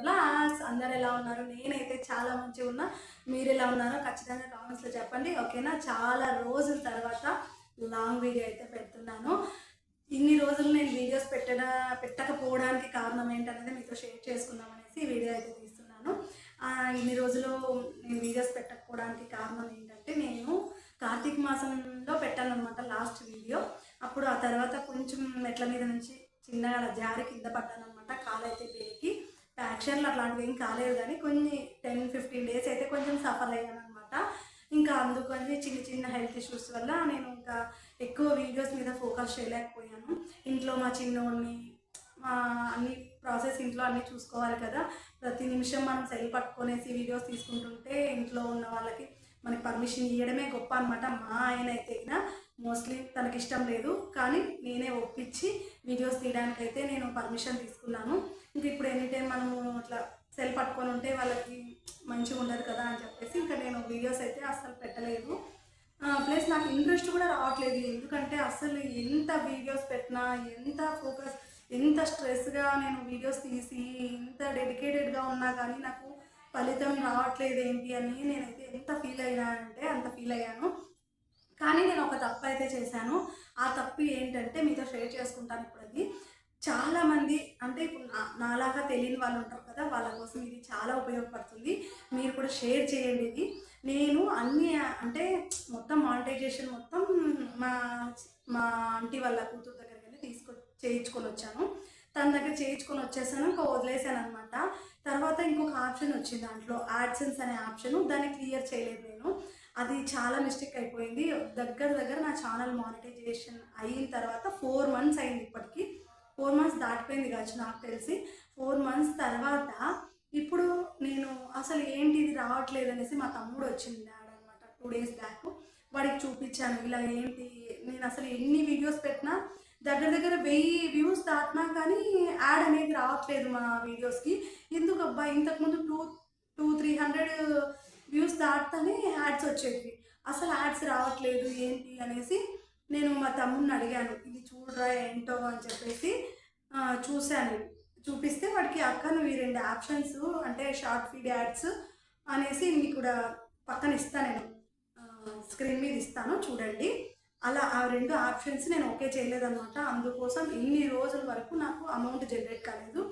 Blogs. అందరు ఎలా ఉన్నారు? నేనైతే చాలా మంచిగా ఉన్నా. మీరు ఎలా ఉన్నారో ఖచ్చితంగా కామెంట్స్లో చెప్పండి ఓకేనా చాలా రోజుల తర్వాత లాంగ్ వీడియో అయితే పెడుతున్నాను. ఇన్ని రోజులు నేను వీడియోస్ పెట్టడ పెట్టకపోవడానికి కారణం ఏంటనేది మీతో షేర్ చేసుకుందాం అనేసి వీడియో అయితే తీస్తున్నాను. ఇన్ని రోజులు నేను వీడియోస్ పెట్టకపోవడానికి కారణం ఏంటంటే నేను కార్తీక మాసంలో పెట్టాను అనమాట లాస్ట్ వీడియో అప్పుడు ఆ తర్వాత కొంచెం మెట్ల మీద నుంచి చిన్నగా అలా జారి కింద పడ్డానమాట కాలు అయితే పేరికి ఫ్రాక్చర్లు అట్లాంటివి ఏం కాలేదు కానీ కొన్ని టెన్ ఫిఫ్టీన్ డేస్ అయితే కొంచెం సఫర్ అయ్యాను అనమాట ఇంకా అందుకని చిన్న చిన్న హెల్త్ ఇష్యూస్ వల్ల నేను ఇంకా ఎక్కువ వీడియోస్ మీద ఫోకస్ చేయలేకపోయాను. ఇంట్లో మా చిన్నోడిని మా అన్ని ప్రాసెస్ ఇంట్లో అన్నీ చూసుకోవాలి కదా. ప్రతి నిమిషం మనం సెల్ పట్టుకునేసి వీడియోస్ తీసుకుంటుంటే ఇంట్లో ఉన్న వాళ్ళకి మనకి పర్మిషన్ ఇవ్వడమే గొప్ప అనమాట మా ఆయన అయితే మోస్ట్లీ తనకి ఇష్టం లేదు. కానీ నేనే ఒప్పించి వీడియోస్ తీయడానికి అయితే నేను పర్మిషన్ తీసుకున్నాను. ఇంక ఇప్పుడు ఎనీ టైం మనము ఇట్లా సెల్ పట్టుకొని ఉంటే వాళ్ళకి మంచిగా ఉండదు కదా అని చెప్పేసి ఇంకా నేను వీడియోస్ అయితే అస్సలు పెట్టలేదు. ప్లస్ నాకు ఇంట్రెస్ట్ కూడా రావట్లేదు. ఎందుకంటే అస్సలు ఎంత వీడియోస్ పెట్టినా ఎంత ఫోకస్ ఎంత స్ట్రెస్గా నేను వీడియోస్ తీసి ఎంత డెడికేటెడ్గా ఉన్నా కానీ నాకు ఫలితం రావట్లేదు ఏంటి అని నేనైతే ఎంత ఫీల్ అయినా అంటే అంత ఫీల్ అయ్యాను. కానీ నేను ఒక తప్పు అయితే చేశాను. ఆ తప్పు ఏంటంటే మీతో షేర్ చేసుకుంటాను ఇప్పుడు అది చాలామంది అంటే ఇప్పుడు నా నాలాగా తెలియని వాళ్ళు ఉంటారు కదా వాళ్ళ కోసం ఇది చాలా ఉపయోగపడుతుంది. మీరు కూడా షేర్ చేయండి ఇది. నేను అన్ని అంటే మొత్తం మానిటైజేషన్ మొత్తం మా మా ఆంటీ వాళ్ళ కూతురు దగ్గరికి వెళ్ళి తీసుకొ చేయించుకొని వచ్చాను. తన దగ్గర చేయించుకొని వచ్చేసాను ఇంకా వదిలేసాను అనమాట తర్వాత ఇంకొక ఆప్షన్ వచ్చింది దాంట్లో యాడ్సెన్స్ అనే ఆప్షన్. దాన్ని క్లియర్ చేయలేదు నేను. అది చాలా మిస్టేక్ అయిపోయింది. దగ్గర దగ్గర నా ఛానల్ మానిటైజేషన్ అయిన తర్వాత ఫోర్ మంత్స్ అయింది ఇప్పటికీ. ఫోర్ మంత్స్ దాటిపోయింది కావచ్చు నాకు తెలిసి. ఫోర్ మంత్స్ తర్వాత ఇప్పుడు నేను అసలు ఏంటి ఇది రావట్లేదు అనేసి మా తమ్ముడు వచ్చింది డాడ్ అనమాట టూ డేస్ బ్యాక్ వాడికి చూపించాను. ఇలా ఏంటి? నేను అసలు ఎన్ని వీడియోస్ పెట్టినా దగ్గర దగ్గర వెయ్యి వ్యూస్ దాటినా కానీ యాడ్ అనేది రావట్లేదు మా వీడియోస్కి ఎందుకు అబ్బా ఇంతకుముందు two two three hundred views దాటుతానే ads వచ్చేవి అసలు యాడ్స్ రావట్లేదు ఏంటి అనేసి నేను మా తమ్ముడిని అడిగాను. ఇది చూడరా ఏంటో అని చెప్పేసి చూశాను. చూపిస్తే వాడికి అక్క నువ్వు ఈ రెండు ఆప్షన్స్ అంటే షార్ట్ ఫీడ్ యాడ్స్ అనేసి మీకు కూడా పక్కన ఇస్తాను నేను. స్క్రీన్ మీద ఇస్తాను చూడండి. అలా ఆ రెండు ఆప్షన్స్ నేను ఓకే చేయలేదన్నమాట. అందుకోసం ఇన్ని రోజుల వరకు నాకు అమౌంట్ జనరేట్ కాలేదు.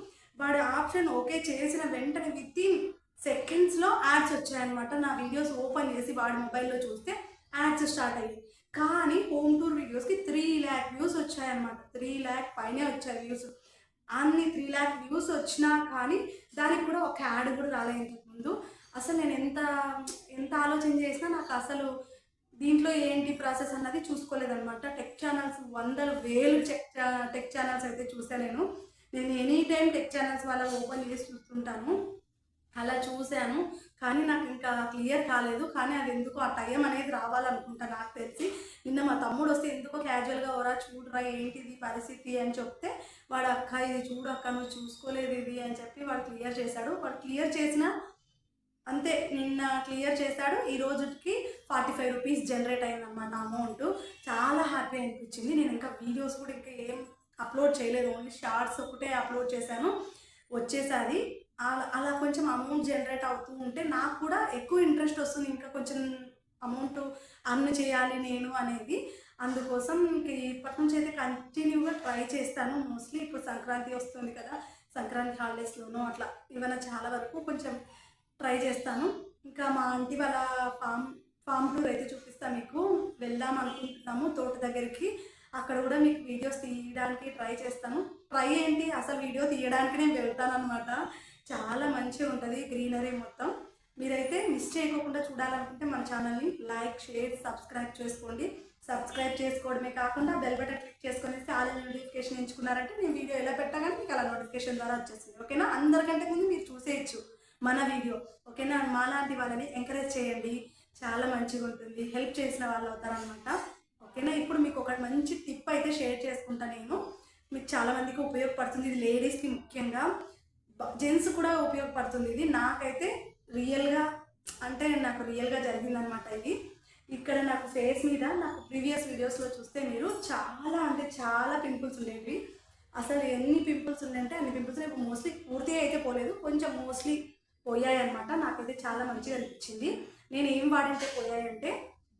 వాడి ఆప్షన్ ఓకే చేసిన వెంటనే విత్ ఇన్ సెకండ్స్లో యాడ్స్ వచ్చాయన్నమాట. నా వీడియోస్ ఓపెన్ చేసి వాడి మొబైల్లో చూస్తే యాడ్స్ స్టార్ట్ అయ్యాయి. కానీ హోమ్ టూర్ వీడియోస్కి త్రీ ల్యాక్ వ్యూస్ వచ్చాయన్నమాట. త్రీ ల్యాక్ పైనే వచ్చాయి వ్యూస్. అన్ని త్రీ ల్యాక్ వ్యూస్ వచ్చినా కానీ దానికి కూడా ఒక యాడ్ కూడా రాలేదు ఇంతకుముందు. అసలు నేను ఎంత ఎంత ఆలోచన చేసినా నాకు అసలు దీంట్లో ఏంటి ప్రాసెస్ అన్నది చూసుకోలేదనమాట టెక్ ఛానల్స్ వందల వేలు టెక్ టెక్ ఛానల్స్ అయితే చూసా నేను. నేను ఎనీ టైం టెక్ ఛానల్స్ వాళ్ళ ఓపెన్ చేసి చూస్తుంటాను. అలా చూశాను. కానీ నాకు ఇంకా క్లియర్ కాలేదు. కానీ అది ఎందుకు ఆ టైం అనేది రావాలనుకుంటా. నాకు తెలిసి నిన్న మా తమ్ముడు వస్తే ఎందుకో క్యాజువల్గా ఓరా చూడరా ఏంటిది పరిస్థితి? అని చెప్తే వాడు అక్క ఇది చూడు అక్క నువ్వు చూసుకోలేదు ఇది అని చెప్పి వాడు క్లియర్ చేశాడు. వాడు క్లియర్ చేసిన అంతే. నిన్న క్లియర్ చేశాడు. ఈ రోజుకి ఫార్టీ ఫైవ్ రూపీస్ జనరేట్ అయిందన్నమాట అమౌంట్. చాలా హ్యాపీ అనిపించింది. నేను ఇంకా వీడియోస్ కూడా ఇంకా ఏం అప్లోడ్ చేయలేదు. ఓన్లీ షార్ట్స్ ఒకటే అప్లోడ్ చేశాను. వచ్చేసాది. అలా అలా కొంచెం అమౌంట్ జనరేట్ అవుతూ ఉంటే నాకు కూడా ఎక్కువ ఇంట్రెస్ట్ వస్తుంది. ఇంకా కొంచెం అమౌంట్ అర్న్ చేయాలి నేను అనేది. అందుకోసం ఇంక ఇప్పటి నుంచి అయితే కంటిన్యూగా ట్రై చేస్తాను. మోస్ట్లీ ఇప్పుడు సంక్రాంతి వస్తుంది కదా. సంక్రాంతి హాలిడేస్లోనూ అట్లా ఏమైనా చాలా వరకు కొంచెం ట్రై చేస్తాను. ఇంకా మా ఆంటీ వాళ్ళ ఫామ్ ఫామ్ టూర్ అయితే చూపిస్తాను మీకు. వెళ్దాం అనుకుంటున్నాము తోట దగ్గరికి. అక్కడ కూడా మీకు వీడియోస్ తీయడానికి ట్రై చేస్తాను. ట్రై ఏంటి? అసలు వీడియో తీయడానికి నేను వెళ్తాను అనమాట చాలా మంచిగా ఉంటుంది గ్రీనరీ మొత్తం. మీరైతే మిస్ చేయకోకుండా చూడాలనుకుంటే మన ఛానల్ని లైక్ షేర్ సబ్స్క్రైబ్ చేసుకోండి. సబ్స్క్రైబ్ చేసుకోవడమే కాకుండా బెల్ బటన్ క్లిక్ చేసుకొని ఆల్ నోటిఫికేషన్ ఎంచుకున్నారంటే నేను వీడియో ఎలా పెట్టగానే మీకు అలా నోటిఫికేషన్ ద్వారా వచ్చేస్తుంది. ఓకేనా? అందరికంటే ముందు మీరు చూసేయచ్చు మన వీడియో. ఓకేనా? మాలాంటి వాళ్ళని ఎంకరేజ్ చేయండి. చాలా మంచిగా ఉంటుంది. హెల్ప్ చేసిన వాళ్ళు అవుతారనమాట ఓకేనా? ఇప్పుడు మీకు ఒక మంచి టిప్ అయితే షేర్ చేసుకుంటా నేను. మీకు చాలా మందికి ఉపయోగపడుతుంది. ఇది లేడీస్కి ముఖ్యంగా. జెంట్స్ కూడా ఉపయోగపడుతుంది. ఇది నాకైతే రియల్గా అంటే నాకు రియల్గా జరిగిందనమాట ఇది. ఇక్కడ నాకు ఫేస్ మీద నాకు ప్రీవియస్ వీడియోస్లో చూస్తే మీరు చాలా అంటే చాలా పింపుల్స్ ఉండేవి. అసలు ఎన్ని పింపుల్స్ ఉన్నాయంటే అన్ని పింపుల్స్ ఇప్పుడు మోస్ట్లీ పూర్తిగా అయితే పోలేదు. కొంచెం మోస్ట్లీ పోయాయి అనమాట నాకైతే చాలా మంచిగా అనిపించింది. నేను ఏం వాడింటే పోయాయంటే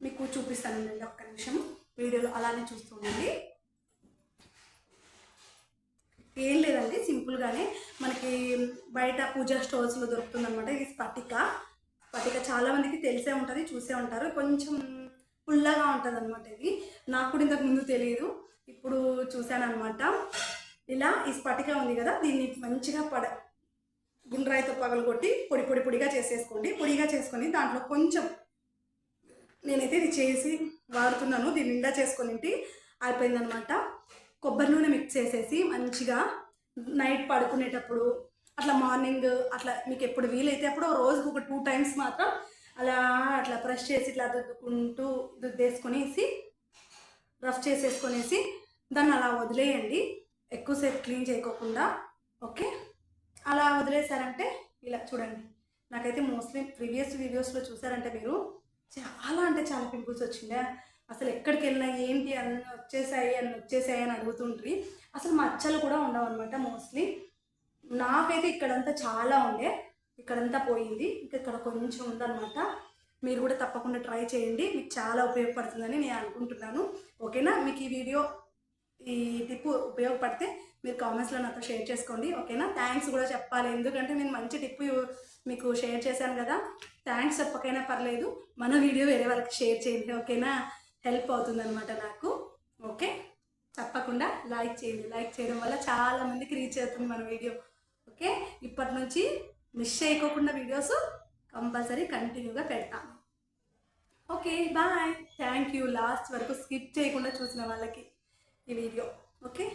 మీకు చూపిస్తాను. అండి ఒక్క నిమిషం వీడియోలో అలానే చూస్తుండండి ఏం లేదండి సింపుల్గానే మనకి బయట పూజా స్టోర్స్లో దొరుకుతుందన్నమాట ఇది స్పటిక. స్పటిక చాలామందికి తెలిసే ఉంటుంది చూసే ఉంటారు. కొంచెం పుల్లగా ఉంటుంది అనమాట ఇది. నాకు కూడా ఇంతకు ముందు తెలియదు ఇప్పుడు చూశాను అనమాట ఇలా ఈ స్పటిక ఉంది కదా దీన్ని మంచిగా పడ గుండ్రాయితో పగలగొట్టి పొడి పొడి పొడిగా చేసేసుకోండి. పొడిగా చేసుకొని దాంట్లో కొంచెం నేనైతే ఇది చేసి వాడుతున్నాను. దీన్ని నిండా చేసుకొని అయిపోయిందనమాట కొబ్బరి నూనె మిక్స్ చేసేసి మంచిగా నైట్ పడుకునేటప్పుడు అట్లా మార్నింగ్ అట్లా మీకు ఎప్పుడు వీలైతే అప్పుడు రోజుకు ఒక టూ టైమ్స్ మాత్రం అలా అట్లా బ్రష్ చేసి ఇట్లా దుద్దుకుంటూ దుద్దేసుకొనేసి రఫ్ చేసేసుకొనేసి దాన్ని అలా వదిలేయండి. ఎక్కువసేపు క్లీన్ చేయకోకుండా ఓకే అలా వదిలేసారంటే ఇలా చూడండి. నాకైతే మోస్ట్లీ ప్రీవియస్ వీడియోస్లో చూసారంటే మీరు చాలా అంటే చాలా పింపుల్స్ వచ్చిండే అసలు ఎక్కడికి వెళ్ళినా ఏంటి అన్ని వచ్చేసాయి అని వచ్చేసాయి అని అడుగుతుంటారు అసలు మచ్చలు కూడా ఉండవు అనమాట మోస్ట్లీ నాకైతే ఇక్కడంతా చాలా ఉండే. ఇక్కడంతా పోయింది. ఇంకా ఇక్కడ కొంచెం ఉందన్నమాట. మీరు కూడా తప్పకుండా ట్రై చేయండి. మీకు చాలా ఉపయోగపడుతుందని నేను అనుకుంటున్నాను. ఓకేనా? మీకు ఈ వీడియో ఈ టిప్ ఉపయోగపడితే మీరు కామెంట్స్లో నాతో షేర్ చేసుకోండి. ఓకేనా? థ్యాంక్స్ కూడా చెప్పాలి. ఎందుకంటే నేను మంచి టిప్ మీకు షేర్ చేశాను కదా. థ్యాంక్స్ చెప్పకైనా పర్లేదు. మన వీడియో వేరే వాళ్ళకి షేర్ చేయండి. ఓకేనా? హెల్ప్ అవుతుందనమాట నాకు. ఓకే? తప్పకుండా లైక్ చేయండి. లైక్ చేయడం వల్ల చాలా మందికి రీచ్ అవుతుంది మన వీడియో. ఓకే? ఇప్పటి నుంచి మిస్ చేయకోకుండా వీడియోస్ కంపల్సరీ కంటిన్యూగా పెడతాను okay? Bye. Thank you. Last వరకు స్కిప్ చేయకుండా చూసిన వాళ్ళకి ఈ వీడియో. ఓకే?